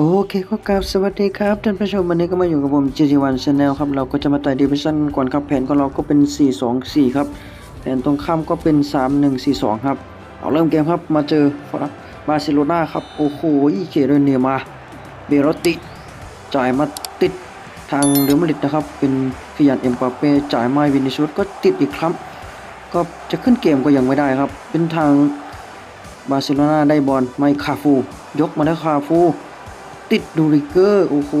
โอเคก็กราบสวัสดีครับท่านผู้ชมวันนี้ก็มาอยู่กับผม GT1 Channel ครับ เราก็จะมาไต่ดิวิชั่นก่อนครับแผนของเราก็เป็น 4-2-4 ครับ แผนตรงข้ามก็เป็น 3-1-4-2 ครับ เอาเริ่มเกมครับมาเจอบาร์เซโลนาครับ โอ้โหอีเคเรเนียมาเบโรติ จ่ายมาติดทางเรอัลมาดริดนะครับ เป็นฟิยันเอ็มปาเป้จ่ายมาวินิชุสก็ติดอีกครับ ก็จะขึ้นเกมก็ยังไม่ได้ครับ เป็นทางบาร์เซโลนาได้บอลไมคาฟู ยกมาได้คาฟู ติดดูริเกอร์ โอ้โห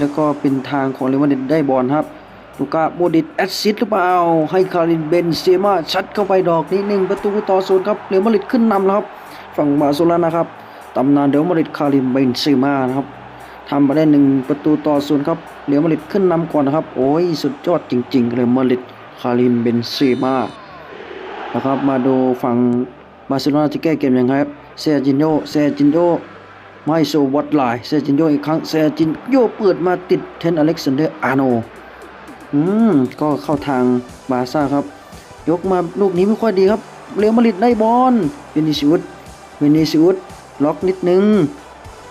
แล้วก็เป็นทางของเรอัลมาดริดได้บอลครับลูกาโมดิตแอสซิสหรือเปล่า ให้คารินเบนเซม่าชัดเข้าไปดอกนี้หนึ่งประตูต่อศูนย์ครับเรอัลมาดริดขึ้นนำแล้วครับ ฝั่งบาร์เซโลนานะครับตำนานเรอัลมาดริดคารินเบนเซม่านะครับทำไปได้หนึ่งประตูต่อศูนย์ครับเรอัลมาดริดขึ้นนำก่อนนะครับ โอ้ยสุดยอดจริงๆเรอัลมาดริดคารินเบนเซม่านะครับมาดูฝั่งบาร์เซโลนาจะแก้เกมยังไงครับเซจินโยเซจินโย ไม่โซวัดไลน์เซจินโยอีกครั้งเซจินโยเปิดมาติดเทนอเล็กซานเดอร์อาร์โนอืมก็เข้าทางบาซ่าครับ ยกมาลูกนี้ไม่ค่อยดีครับเรอัลมาดริดได้บอลเวนิซิอุสเวนิซิอุสล็อกนิดนึง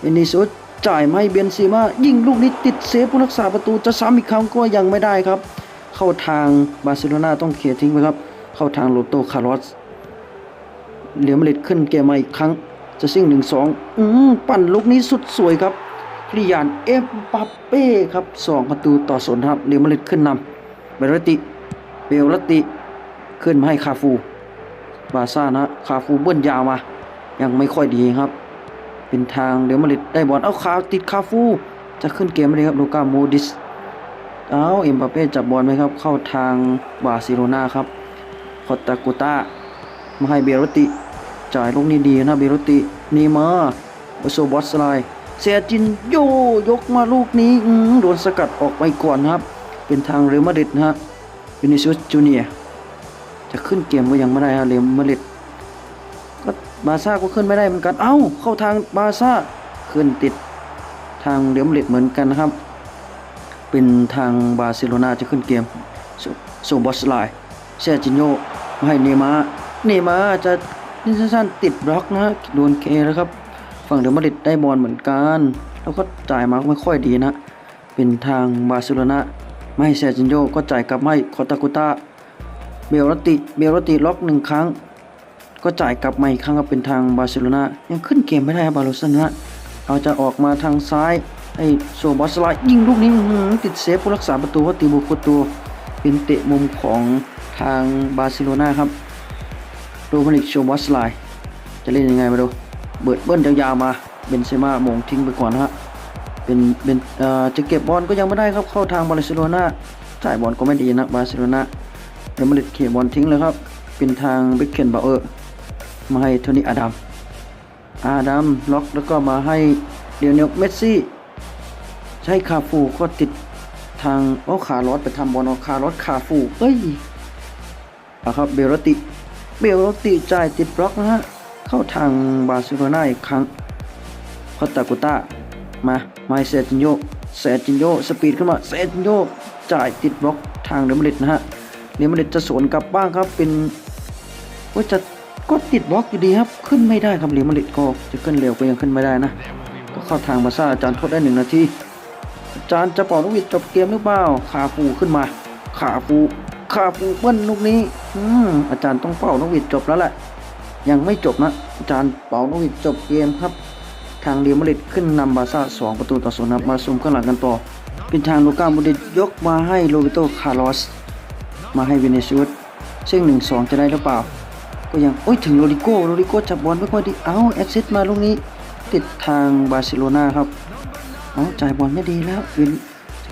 เวนิซิอุสจ่ายไมาให้เบนซีมายิงลูกนี้ติดเซฟผู้รักษาประตูจะซ้ำอีกครั้งก็ยังไม่ได้ครับ เข้าทางบาร์เซโลนาต้องเคลียร์ทิ้งไปครับ เข้าทางโรโตคาร์ลอสเรียลมาดริดขึ้นเกมมาอีกครั้ง จะซิ่งหนึ่งสองอืมปั่นลูกนี้สุดสวยครับคริยานเอฟปัปเป้ครับสองประตูต่อศูนย์ครับเรียลมาดริดขึ้นนำเบลติ เบลติขึ้นมาให้คาฟู บาซ่านะ คาฟูเบิ้ลยาวมา ยังไม่ค่อยดีครับ เป็นทางเรียลมาดริดได้บอลเอาคาติดคาฟู จะขึ้นเกมไม่ได้ครับลูกาโมดิสเอาเอ็มบัปเป้จับบอลไหมครับ เข้าทางบาร์เซโลนาครับคอตตากูต้ามาให้เบโรติ จ่ายลูกนี้ดีนะเบโรตินีมาโอโซบอสไลเซียจินโยยกมาลูกนี้อืโดนสกัดออกไปก่อนครับ เป็นทางเรอัลมาดริดนะฮะวินิซิอุสจูเนียจะขึ้นเกมก็ยังไม่ได้ฮะเรอัลมาดริดก็บาซ่าก็ขึ้นไม่ได้เหมือนกันเอ้าเข้าทางบาซ่าขึ้นติดทางเรอัลมาดริดเหมือนกันนะครับ เป็นทางบาร์เซโลนาจะขึ้นเกมโซโบอสไลเซจินโยมาให้เนมาเนมาจะ นิสั้นๆติดบล็อกนะโดนเคแล้วครับ ฝั่งเดอะมาริดได้บอลเหมือนกัน แล้วก็จ่ายมาไม่ค่อยดีนะ เป็นทางบาร์เซโลนาไม่เซจินโยก็จ่ายกลับไม่คอตากุต้าเบลรติเบลรติล็อกหนึ่งครั้ง ก็จ่ายกลับมาอีกครั้งครับเป็นทางบาร์เซโลนายังขึ้นเกมไม่ได้ครับาร์เซโลนาเอาจะออกมาทางซ้ายให้โซบอสไลยิงลูกนี้ติดเซฟผู้รักษาประตูว่าติบุกตัวเป็นเตะมุมของทางบาร์เซโลนาครับ ดมินิกโชบอสไลจะเล่นยังไงมาดู เบิดเบิ้ลยาวๆมาเบนเซม่าโมงทิ้งไปก่อนฮะเป็นเป็นจะเก็บบอลก็ยังไม่ได้ครับเข้าทางบาร์เซโลนาจ่ายบอลก็ไม่ดีนะบาร์เซโลนาเรอัลมาดริดเขี่ยบอลทิ้งเลยครับ เป็นทางเบคเคนบาเออร์มาให้โทนี่อาดัมอาดัมล็อกแล้วก็มาให้เดียวเนลเมสซี่ ใช้คาฟูก็ติดทางโอ้คาร์ลอสไปทำบอลเอคาร์ลอสคาฟูเอ้ยอาครับเบลรติ เบลรติจ่ายติดบล็อกนะฮะ เข้าทางบาร์เซโลนาอีกครั้งคอตตากุต้ามามาเซจินโยเซจินโยสปีดขึ้นมาเซจินโยจ่ายติดบล็อกทางเรอัลมาดริดนะฮะเรอัลมาดริดจะสวนกลับบ้างครับเป็นว่าจะก็ติดบล็อกอยู่ดีครับขึ้นไม่ได้ครับเรอัลมาดริดก็จะขึ้นเร็วก็ยังขึ้นไม่ได้นะก็เข้าทางบาซ่าอาจารย์ทดได้หนึ่งนาทีอาจารย์จะเป่านกวีดจบเกมหรือเปล่าขาฟูขึ้นมาขาฟู ขาฟูเบิ้ลลูกนี้ อืมอาจารย์ต้องเป่านกหวีดจบแล้วแหละ ยังไม่จบนะอาจารย์เป่านกหวีดจบเกมครับ ทางเรียมาริดขึ้นนำบาซ่าสองประตูต่อศูนย์ครับมาซุมข้างหลังกันต่อ เป็นทางลูก้าโมดริดยกมาให้โรเบโตคาร์ลอส มาให้วินิซิอุสซึ่งหนึ่งสองจะได้หรือเปล่า ก็ยังโอ้ยถึงโรดิโก้โรดิโก้จับบอลไม่ค่อยดีเอ้าแอสซิสต์มาลูกนี้ ติดทางบาร์เซโลนาครับเอาจ่ายบอลไม่ดีแล้ววิน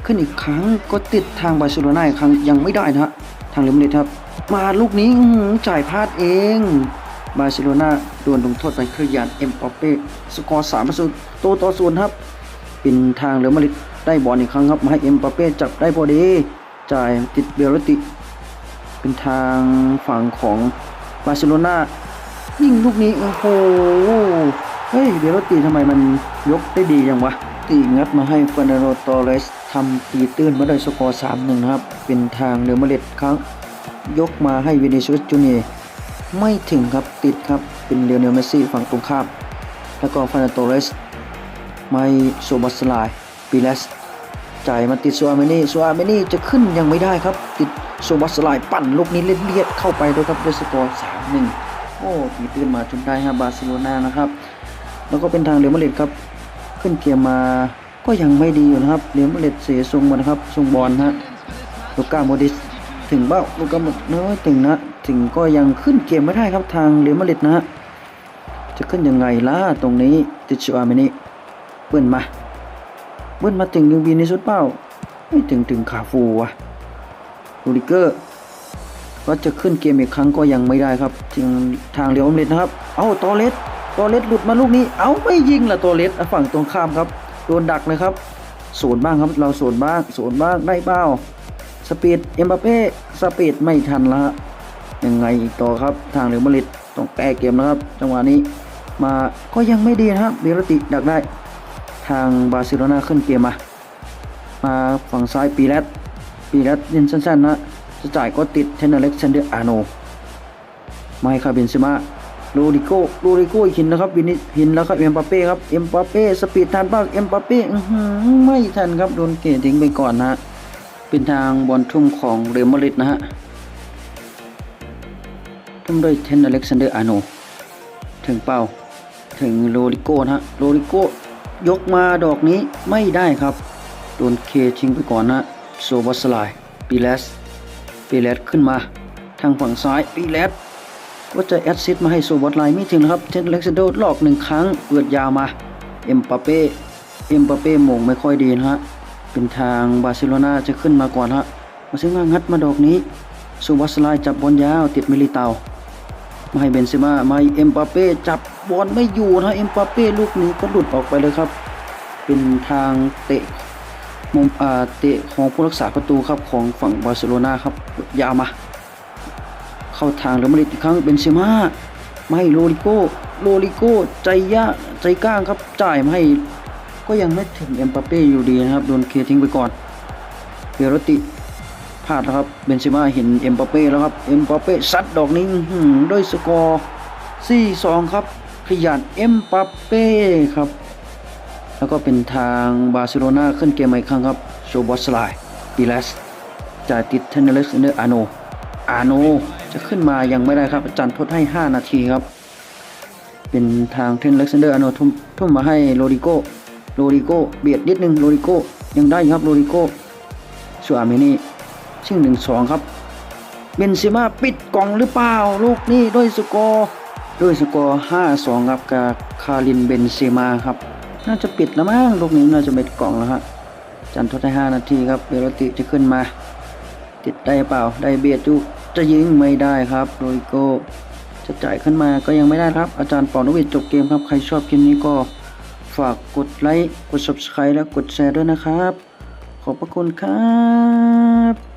ขึ้นอีกครั้งก็ติดทางบาร์เซโลนาอีกครั้งยังไม่ได้นะฮะทางเรอัลมาดริดครับ มาลูกนี้จ่ายพลาดเอง บาร์เซโลนาโดนลงโทษไปคริยานเอ็มปอเป้สกอร์สามประตูโตต่อศูนย์ครับ เป็นทางเรอัลมาดริดได้บอลอีกครั้งครับมาให้เอ็มปาเป้จับได้พอดีจ่ายติดเบลรติ เป็นทางฝั่งของบาร์เซโลนายิ่งลูกนี้โอ้โหเฮ้ยเบลรติทำไมมันยกได้ดีอย่างวะ ตีงัดมาให้ฟ e น a โ o ตอเรสทำตีตื้นมาได้สกอร์3 1นะครับ เป็นทางเรอัลมาดริดครั้งยกมาให้วินิซิอุสจูเนียไม่ถึงครับติดครับเป็นเลียวเนลเมซี่ฝั่งตรงข้ามแล้วก็ฟ e น a โตเรสไม่โซบัสลายปีเลสจ่ายมาติดซัวเมนี่ซัวเมนี่จะขึ้นยังไม่ได้ครับ ติดโซบัสลายปั่นลูกนี้เลียดเข้าไปด้วยครับด้วยสกอร์สามหนึ่งโอ้ตีตื้นมาจนได้ฮะบาร์เซโลนานะครับแล้วก็เป็นทางเรอัลมาดริดครับ ขึ้นเกมมาก็ยังไม่ดีอยู่นะครับเรอัลมาดริดเสียทรงมานะครับทรงบอลฮะลูก้าโมดิสถึงเบ้าลูก้าโมดน้อยถึงนะถึงก็ยังขึ้นเกมไม่ได้ครับทางเรอัลมาดริดนะฮะจะขึ้นยังไงล่ะตรงนี้ติดชัวร์ไหมนี่เบิ้ลมาเบิ้ลมาถึงยังวีในสุดเป้า ไม่ถึงถึงขาฟูวะลูดิเกอร์ก็จะขึ้นเกมอีกครั้งก็ยังไม่ได้ครับทางทางเรียวอมเล็ดนะครับ เอ้าตอเลส ตอเลสหลุดมาลูกนี้ เอาไม่ยิงละตอเลสฝั่งตรงข้ามครับโดนดักเลยครับสวนบ้างครับเราสวนบ้างสวนบ้างได้เป้าสปีดเอ็มบัปเป้สปีดไม่ทันละยังไงอีกต่อครับทางเรียวมาดริดต้องแก้เกมนะครับ จังหวะนี้มาก็ยังไม่ดีนะครับเบรติดักได้ ทางบาร์เซโลนาขึ้นเกมมา มาฝั่งซ้ายปีแรดปีแรดเล่นสั้นๆนะจะจ่ายก็ติดเทนอเล็กซนเดอร์อาโนไม่ครับเบนซิมา โรดิโก้โรดิโก้หินนะครับวินิหินแล้วครับเอ็มปาเป้ครับเอ็มปาเป้สปีดทันบ้างเอ็มปาเป้ไม่ทันครับโดนเกตทิ้งไปก่อนนะเป็นทางบอลทุ่มของเรอัลมาดริดนะฮะทุ่มโดยเทนอเล็กซานเดอร์อาโนถึงเป้าถึงโรดิโก้นะฮะโรดิโก้ยกมาดอกนี้ไม่ได้ครับโดนเคทิ้งไปก่อนนะโซบัสไลปีเลสปีเลสขึ้นมา ทางฝั่งซ้ายปีเลส ก็จะแอดซิสมาให้โซบัสไลไม่ถึงนะครับ เทนเล็กซานโดหลอกหนึ่งครั้งเปิดยาวมาเอ็มปาเป้เอ็มปาเป้มงไม่ค่อยดีนะฮะ เป็นทางบาร์เซโลนาจะขึ้นมาก่อนฮะ มาซึ่งว่างัดมาดอกนี้โซบัสไลจับบอลยาวติดมิลิเตามาให้เบนเซม่ามาเอ็มปาเป้จับบอลไม่อยู่นะเอ็มปาเป้ลูกนี้ก็หลุดออกไปเลยครับ เป็นทางเตะมุมอ่าเตะของผู้รักษาประตูครับของฝั่งบาร์เซโลนาครับยาวมา เข้าทางเรอัลมาดริดอีกครั้งเบนเซม่ามาให้โรดิโก้โรดิโก้ใจยะใจกล้างครับจ่ายมาให้ก็ยังไม่ถึงเอ็มปาเป้อยู่ดีนะครับโดนเคลทิ้งไปก่อนเบโรติพลาดแล้วครับเบนเซม่าเห็นเอ็มปาเป้แล้วครับเอ็มปาเป้ซัดดอกนี้ด้วยสกอร์4-2 ครับ ขยันเอ็มปาเป้ครับ แล้วก็เป็นทางบาร์เซโลนาขึ้นเกมใหม่อีกครั้งครับโชบอสไลปีเลสจ่ายติดเทนเนลสเนอร์อาโนอาโน จะขึ้นมายังไม่ได้ครับ อาจารย์ทดให้ 5 นาทีครับ เป็นทางเทนเล็กซานเดอร์อโนทุ่มทุ่มมาให้โรดิโกโรดิโกเบียดนิดนึงโรดิโกยังได้ครับโรดิโกส่วนอาเมนี่ชิงหนึ่งสองครับเบนซิมาปิดกล่องหรือเปล่า ลูกนี้ด้วยสกอร์ด้วยสกอร์5-2ครับกับคารินเบนเซมาครับ น่าจะปิดแล้วมั้งลูกนี้น่าจะเปิดกล่องแล้วฮะจันทดได้5นาทีครับเบโรติจะขึ้นมา ติดได้เปล่าได้เบียดอยู่ จะยิงไม่ได้ครับโรยโกจะจ่ายขึ้นมาก็ยังไม่ได้ครับ อาจารย์ปอนวิทย์จบเกมครับ ใครชอบคลิปนี้ก็ฝากกดไลค์ กด subscribe และกดแชร์ด้วยนะครับ ขอบพระคุณครับ